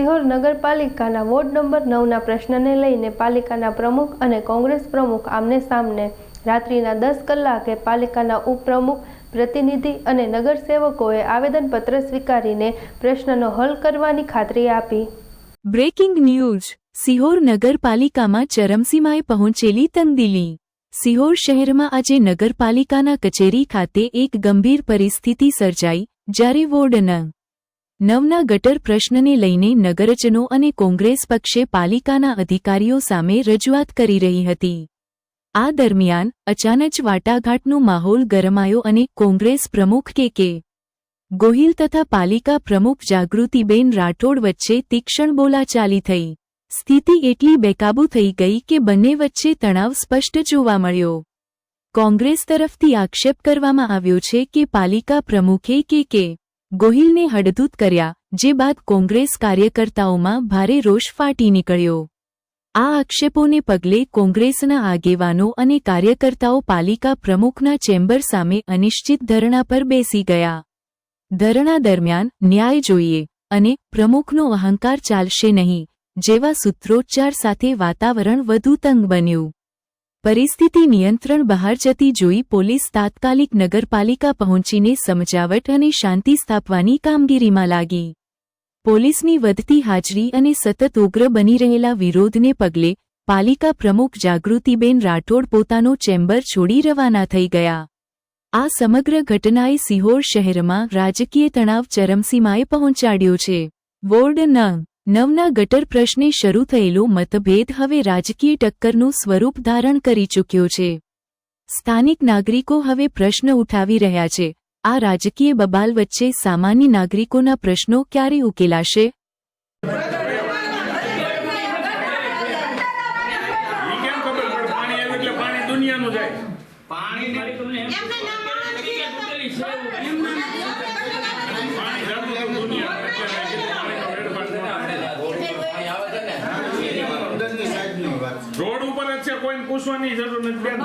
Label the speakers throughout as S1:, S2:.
S1: સિહોર નગરપાલિકાના ward number નવના પ્રશ્નને લઈને પાલિકાના પ્રમુખ અને કોંગ્રેસ પ્રમુખ આમને સામને. રાત્રિના દસ કલાકે પાલિકાના ઉપપ્રમુખ, પ્રતિનિધિ અને નગરસેવકોએ આવેદનપત્ર સ્વીકારીને પ્રશ્નનો હલ કરવાની ખાતરી આપી.
S2: Breaking news. સિહોર નગરપાલિકામાં ચરમસીમાએ પહોંચેલી તંગદિલી સિહોર શહેરમાં આજે નગરપાલિકાના કચેરી ખાતે એક ગંભીર પરિસ્થિતિ સર્જાઈ, જ્યારે વોર્ડ ન નવના ગટર પ્રશ્નને લઈને નગરજનો અને કોંગ્રેસ પક્ષે પાલિકાના અધિકારીઓ સામે રજૂઆત કરી રહી હતી. આ દરમિયાન અચાનક વાટાઘાટનું માહોલ ગરમાયો અને કોંગ્રેસ પ્રમુખ કે કે. ગોહિલ તથા પાલિકા પ્રમુખ જાગૃતિબેન રાઠોડ વચ્ચે તીક્ષણ બોલાચાલી થઈ. સ્થિતિ એટલી બેકાબૂ થઈ ગઈ કે બંને વચ્ચે તણાવ સ્પષ્ટ જોવા મળ્યો. કોંગ્રેસ તરફથી આક્ષેપ કરવામાં આવ્યો છે કે પાલિકા પ્રમુખે કે કે. ગોહિલને હડધૂત કર્યા, જે બાદ કોંગ્રેસ કાર્યકર્તાઓમાં ભારે રોષ ફાટી નીકળ્યો. આ આક્ષેપોને પગલે કોંગ્રેસના આગેવાનો અને કાર્યકર્તાઓ પાલિકા પ્રમુખના ચેમ્બર સામે અનિશ્ચિત ધરણા પર બેસી ગયા. ધરણા દરમિયાન ન્યાય જોઈએ અને પ્રમુખનો અહંકાર ચાલશે નહીં, જેવા સૂત્રોચ્ચાર સાથે વાતાવરણ વધુ તંગ બન્યું. પરિસ્થિતિ નિયંત્રણ બહાર જતી જોઈ પોલીસ તાત્કાલિક નગરપાલિકા પહોંચીને સમજાવટ અને શાંતિ સ્થાપવાની કામગીરીમાં લાગી. પોલીસની વધતી હાજરી અને સતત ઉગ્ર બની રહેલા વિરોધને પગલે પાલિકા પ્રમુખ જાગૃતિબેન રાઠોડ પોતાનો ચેમ્બર છોડી રવાના થઈ ગયા. આ સમગ્ર ઘટનાએ સિહોર શહેરમાં રાજકીય તણાવ ચરમસીમાએ પહોંચાડ્યો છે. વોર્ડ નંગ નવના ગટર પ્રશ્ને શરૂ થયેલો મતભેદ હવે રાજકીય ટક્કરનું સ્વરૂપ ધારણ કરી ચૂક્યો છે. સ્થાનિક નાગરિકો હવે પ્રશ્ન ઉઠાવી રહ્યા છે, આ રાજકીય બબાલ વચ્ચે સામાન્ય નાગરિકોના પ્રશ્નો ક્યારે ઉકેલાશે
S3: ઈ કેમ ખબર પડે પાણી આવ્યું એટલે પાણી દુનિયાનું જાય
S4: પાણી
S3: પાણી જતું હતું દુનિયાનું એટલે પાણીનો ફેરફાર ન હોય. રોડ ઉપર જ છે કોઈને પૂછવાની જરૂર નથી. બેન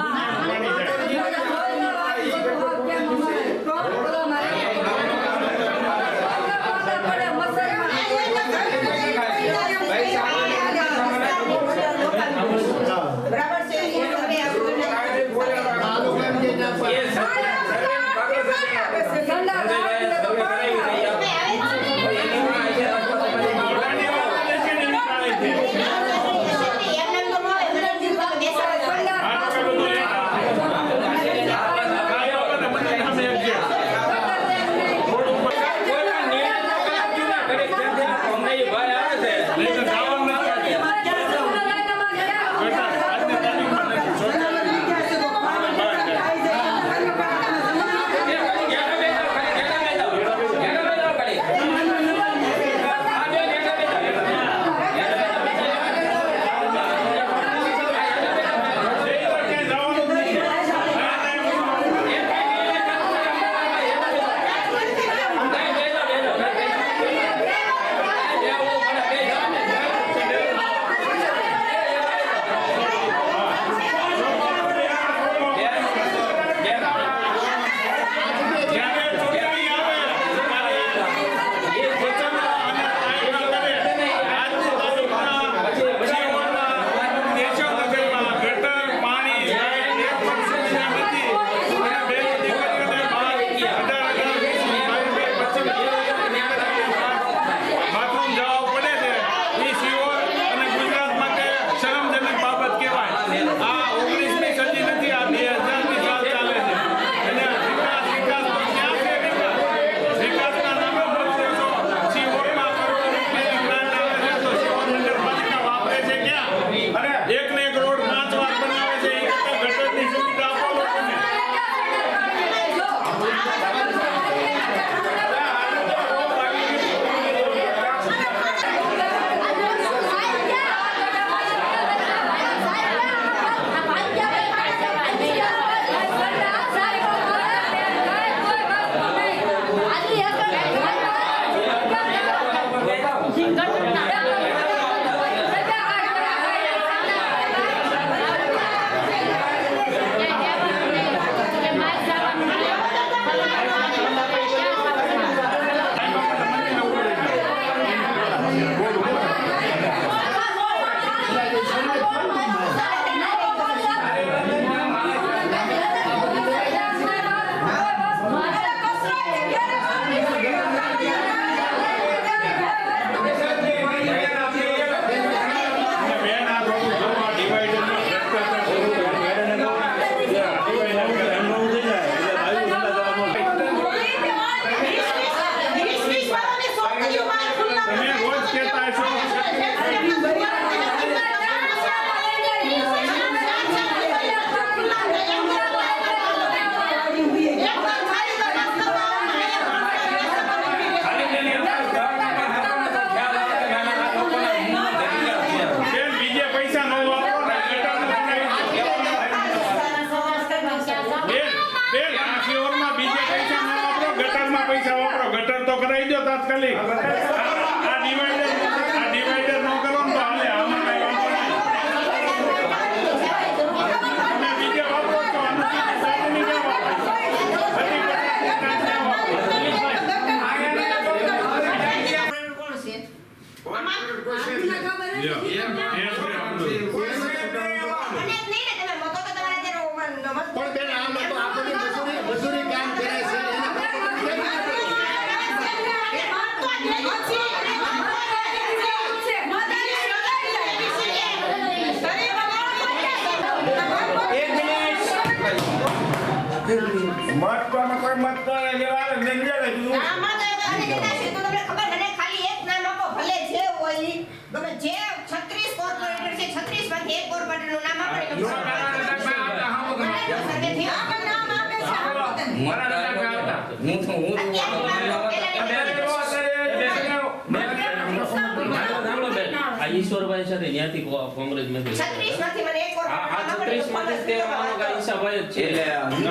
S5: ઈશ્વરભાઈ સાથે ત્યાંથી કોંગ્રેસમાંથી
S6: છત્રીસમાંથી મને એક
S5: વાર છત્રીસમાંથી તે અમારો ઈશાભાઈ જ છે.
S7: એટલે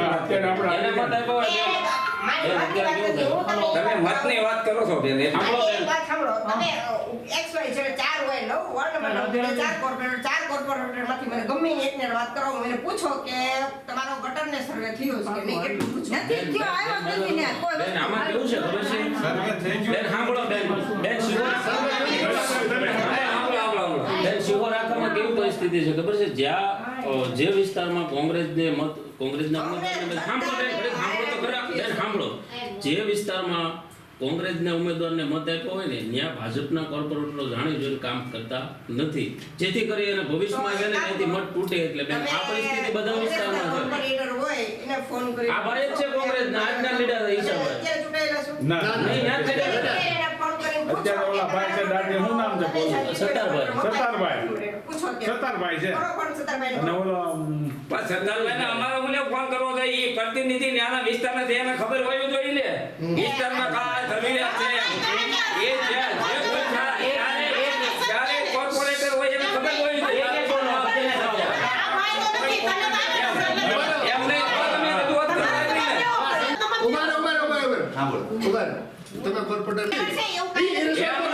S3: અત્યારે આપણે
S7: તમે મતની વાત
S5: ને પરિસ્થિતિ છે? ખબર જ્યાં જે વિસ્તારમાં કોંગ્રેસને મત કોંગ્રેસના ઉમેદવારને સાંભળો જાણી જોઈને કામ કરતા નથી. જેથી કરી અને ભવિષ્યમાં છે ને ત્યાંથી મત તૂટે એટલે બેન આ બધા વિસ્તારમાં છે. આ ભાઈ છે
S3: ના અત્યારે ઓલા ભાઈ છે દાદી શું નામ છે બોલું?
S6: સતારભાઈ. સતારભાઈ.
S3: સતારભાઈ છે. અને ઓલો
S7: ને અમારે મને ફોન કરવો જોઈએ? પ્રતિનિધિ ન્યાના વિસ્તારના એને ખબર હોય જોઈએ ને? વિસ્તારમાં કાંઈ જરૂરિયાત
S4: agora eu dar.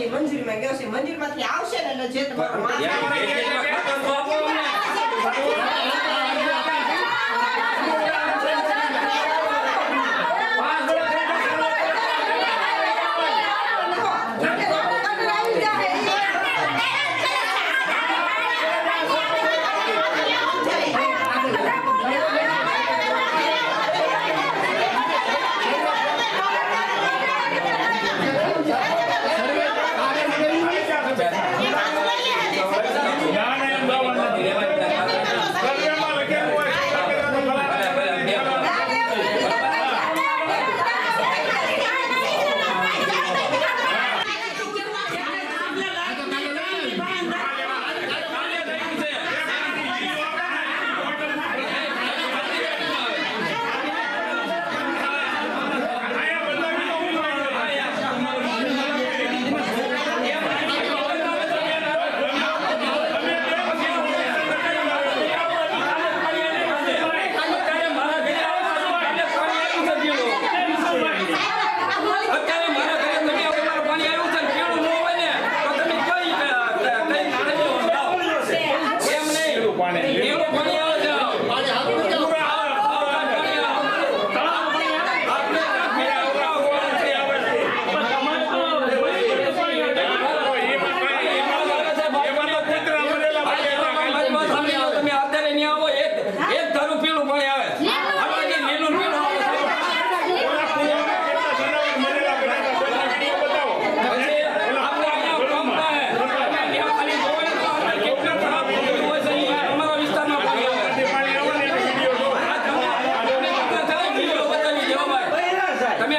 S6: છે
S3: મંજૂરીમાં ગયો છે મંજૂરીમાંથી આવશે ને એટલે જે તમારો માલ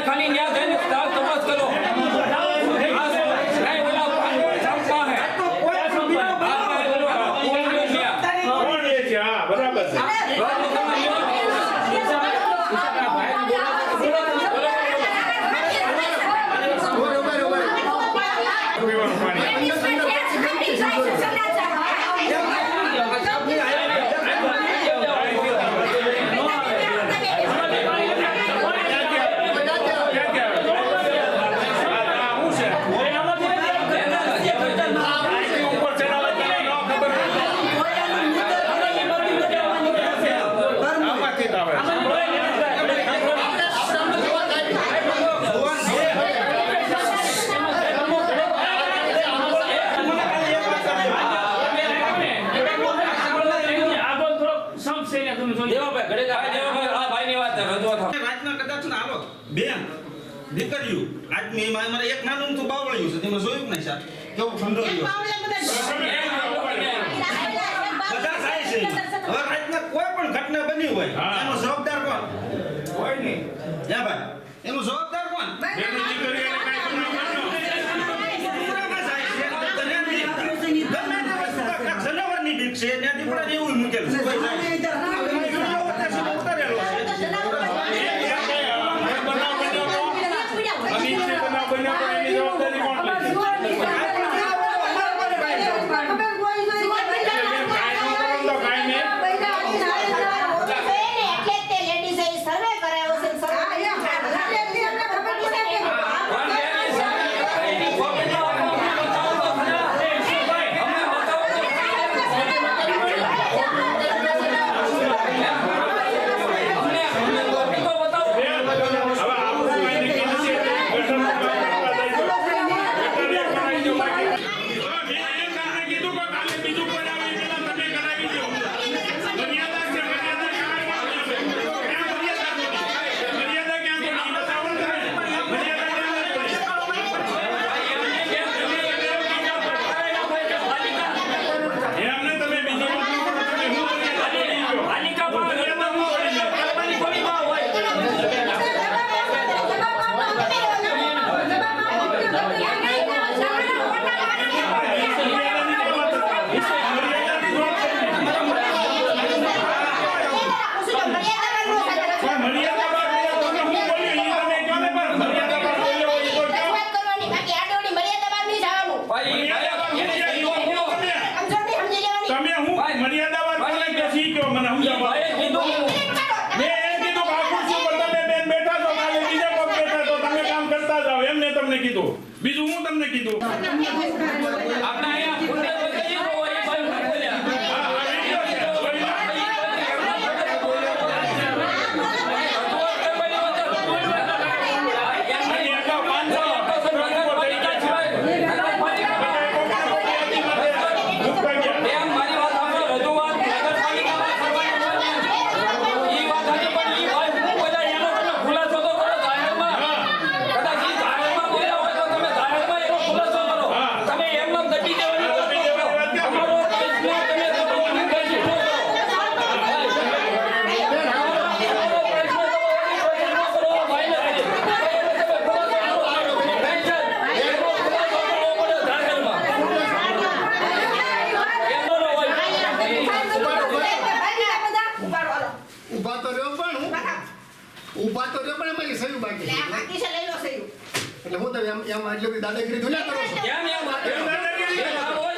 S8: 康定你要
S9: દીકરીઓ આજની એમાં
S8: મારે એક
S10: નાનું તો બાવળ્યું છે તેમાં જોયું નહીં સાહેબ? કેવું ઠંડો રહ્યો? બધા થાય છે. હવે આજના કોઈ પણ ઘટના બની હોય એનો જવાબદાર કોણ?
S9: કોઈ નહીં.
S10: જ્યાં ભાઈ એનો જવાબ ઊભા તો પણ અમારી સહયું બાકી છે. બાકી છે
S9: લઈ લો
S10: સહયું એટલે હું તો
S4: એમ એમ એટલે દાદાગીરી ધુલ્યા કરો છો.
S7: કેમ એમ?
S3: દાદાગીરી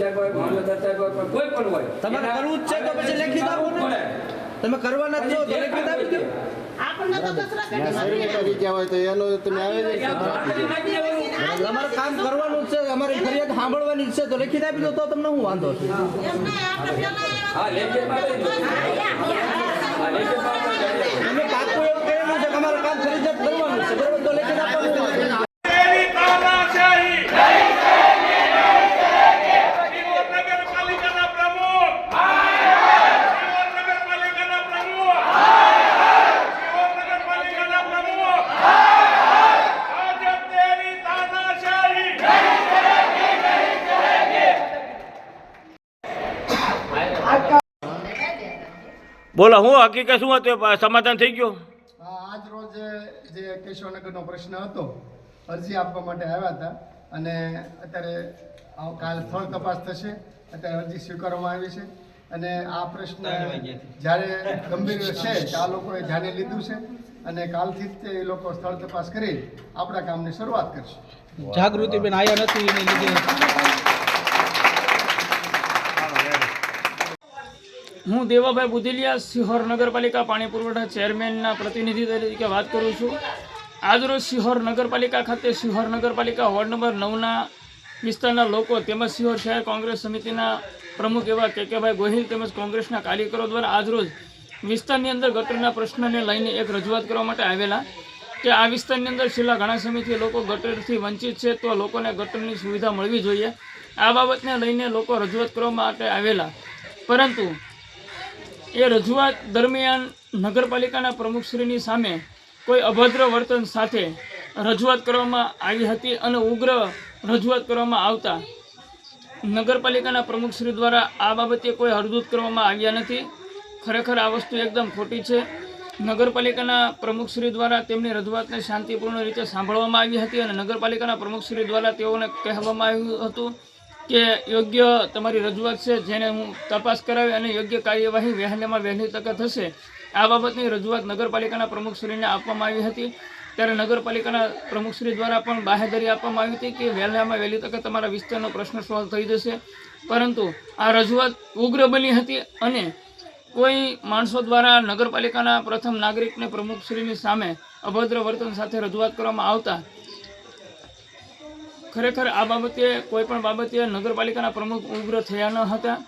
S7: સાહેબ હોય મામલતદાર સાહેબ હોય કોઈ પણ હોય
S10: તમારે કરવું જ છે તો પછી લેખિત આપો ને. તમે કરવાના છો તો લેખિત આપી દો.
S7: ખાતરી નાખી. દેવાનું.
S10: તમારે કામ કરવાનું જ છે. અમારી ફરિયાદ સાંભળવાની જ છે. તો લેખિત આપી દો તો તમને હું વાંધો છે?
S7: હા લેખિતમાં લઈ લો. હા લેખિતમાં આપણે લઈ લઈએ.
S10: તમે પાકું એવું કહેલું છે કે અમારે કામ ફરજિયાત કરવાનું છે. બરોબર? તો લેખિત આપવાનું શું વાંધો છે?
S3: તેરી તાનાશાહી. શિવોર નગરપાલિકાના પ્રમુખ. શિવોર નગરપાલિકાના પ્રમુખ. શિવોર નગરપાલિકાના પ્રમુખ. આજે તેરી તાનાશાહી.
S11: બોલો હું હકીકત શું હતું? સમાધાન થઈ ગયું?
S4: આજ રોજ જે કેશવનગરનો પ્રશ્ન હતો અરજી આપવા માટે આવ્યા હતા અને અત્યારે કાલ સ્થળ તપાસ થશે અત્યારે અરજી સ્વીકારવામાં આવી છે અને આ પ્રશ્ન જ્યારે ગંભીર છે આ લોકોએ ધ્યાને લીધું છે અને કાલથી જ તે એ લોકો સ્થળ તપાસ કરી આપણા કામની શરૂઆત કરશે.
S10: જાગૃતિબેન આયા નથી
S8: હું દેવાભાઈ બુધેલિયા સિહોર નગરપાલિકા પાણી પુરવઠા ચેરમેનના પ્રતિનિધિ તરીકે વાત કરું છું. આજરોજ સિહોર નગરપાલિકા ખાતે સિહોર નગરપાલિકા વોર્ડ નંબર નવના વિસ્તારના લોકો તેમજ સિહોર શહેર કોંગ્રેસ સમિતિના પ્રમુખ એવા કેકેભાઈ ગોહિલ તેમજ કોંગ્રેસના કાર્યકરો દ્વારા આજરોજ વિસ્તારની અંદર ગટરના પ્રશ્નને લઈને એક રજૂઆત કરવા માટે આવેલા કે આ વિસ્તારની અંદર છેલ્લા ઘણા સમયથી લોકો ગટરથી વંચિત છે તો લોકોને ગટરની સુવિધા મળવી જોઈએ. આ બાબતને લઈને લોકો રજૂઆત કરવા માટે આવેલા. પરંતુ એ રજૂઆત દરમિયાન નગરપાલિકાના પ્રમુખશ્રીની સામે કોઈ અભદ્ર વર્તન સાથે રજૂઆત કરવામાં આવી હતી અને ઉગ્ર રજૂઆત કરવામાં આવતા નગરપાલિકાના પ્રમુખશ્રી દ્વારા આ બાબતે કોઈ હરદૂત કરવામાં આવ્યા નથી. ખરેખર આ વસ્તુ એકદમ ખોટી છે. નગરપાલિકાના પ્રમુખશ્રી દ્વારા તેમની રજૂઆતને શાંતિપૂર્ણ રીતે સાંભળવામાં આવી હતી અને નગરપાલિકાના પ્રમુખશ્રી દ્વારા તેઓને કહેવામાં આવ્યું હતું કે યોગ્ય તમારી રજૂઆત છે, જેને હું તપાસ કરાવી અને યોગ્ય કાર્યવાહી વહેલામાં વહેલી તકે થશે, આ બાબતની રજૂઆત નગરપાલિકાના પ્રમુખશ્રીને આપવામાં આવી હતી. ત્યારે નગરપાલિકાના પ્રમુખશ્રી દ્વારા પણ બાહેધરી આપવામાં આવી હતી કે વહેલામાં વહેલી તકે તમારા વિસ્તારનો પ્રશ્ન સોલ્વ થઈ જશે. પરંતુ આ રજૂઆત ઉગ્ર બની હતી અને કોઈ માણસો દ્વારા નગરપાલિકાના પ્રથમ નાગરિકને પ્રમુખશ્રીની સામે અભદ્ર વર્તન સાથે રજૂઆત કરવામાં આવતા ખરેખર આ બાબતે કોઈ પણ બાબતે નગરપાલિકાના પ્રમુખ ઉગ્ર થયા ન હતા.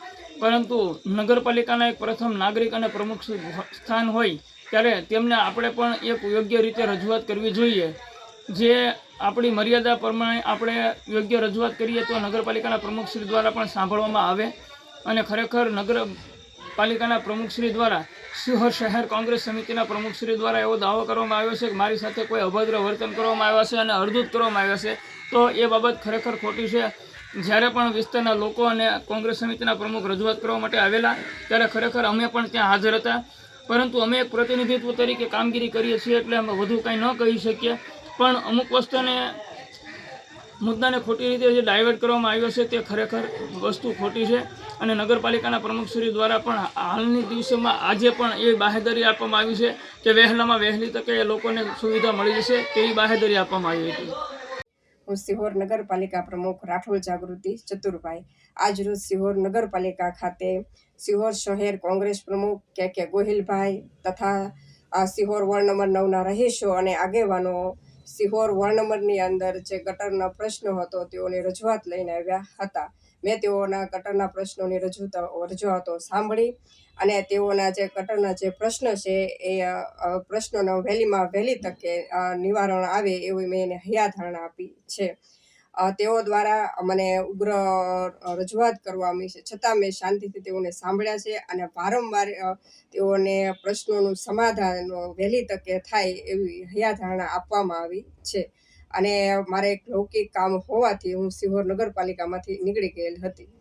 S8: પરંતુ નગરપાલિકાના એક પ્રથમ નાગરિક અને પ્રમુખ સ્થાન હોય ત્યારે તેમને આપણે પણ એક યોગ્ય રીતે રજૂઆત કરવી જોઈએ. જે આપણી મર્યાદા પ્રમાણે આપણે યોગ્ય રજૂઆત કરીએ તો નગરપાલિકાના પ્રમુખશ્રી દ્વારા પણ સાંભળવામાં આવે. અને ખરેખર નગરપાલિકાના પ્રમુખશ્રી દ્વારા શિહોર શહેર કોંગ્રેસ સમિતિના પ્રમુખશ્રી દ્વારા એવો દાવો કરવામાં આવ્યો છે કે મારી સાથે કોઈ અભદ્ર વર્તન કરવામાં આવ્યા છે અને અડધૂત કરવામાં આવ્યા છે. તો એ બાબત ખરેખર ખોટી છે. જ્યારે પણ વિસ્તારના લોકો અને કોંગ્રેસ સમિતિના પ્રમુખ રજૂઆત કરવા માટે આવેલા, ત્યારે ખરેખર અમે પણ ત્યાં હાજર હતા. પરંતુ અમે એક પ્રતિનિધિત્વ તરીકે કામગીરી કરીએ છીએ એટલે અમે વધુ કાંઈ ન કહી શકીએ. પણ અમુક વસ્તુને, મુદ્દાને ખોટી રીતે જે ડાયવર્ટ કરવામાં આવ્યો છે તે ખરેખર વસ્તુ ખોટી છે. અને નગરપાલિકાના પ્રમુખશ્રી દ્વારા પણ હાલની દિવસોમાં આજે પણ એ બાહેધરી આપવામાં આવી છે કે વહેલામાં વહેલી તકે એ લોકોને સુવિધા મળી જશે તેવી બાહેધરી આપવામાં આવી હતી.
S12: હું સિહોર નગરપાલિકા પ્રમુખ રાઠોડ જાગૃતિ ચતુરભાઈ. આજરોજ સિહોર નગરપાલિકા ખાતે સિહોર શહેર કોંગ્રેસ પ્રમુખ કે કે ગોહિલભાઈ તથા આ સિહોર વોર્ડ નંબર નવના રહીશો અને આગેવાનો સિહોર વોર્ડ નંબરની અંદર જે ગટરનો પ્રશ્ન હતો તેઓની રજૂઆત લઈને આવ્યા હતા. મેં તેઓના કટરના પ્રશ્નોની રજૂઆતો રજૂઆતો સાંભળી અને તેઓના જે કટરના જે પ્રશ્ન છે એ પ્રશ્નોનો વહેલીમાં વહેલી તકે નિવારણ આવે એવી મેં એને હૈયાધારણા આપી છે. તેઓ દ્વારા મને ઉગ્ર રજૂઆત કરવામાં છે છતાં મેં શાંતિથી તેઓને સાંભળ્યા છે અને વારંવાર તેઓને પ્રશ્નોનું સમાધાન વહેલી તકે થાય એવી હૈયાધારણા આપવામાં આવી છે. અને મારે એક લૌકિક કામ હોવાથી હું સિહોર નગરપાલિકામાંથી નીકળી ગયેલ હતી.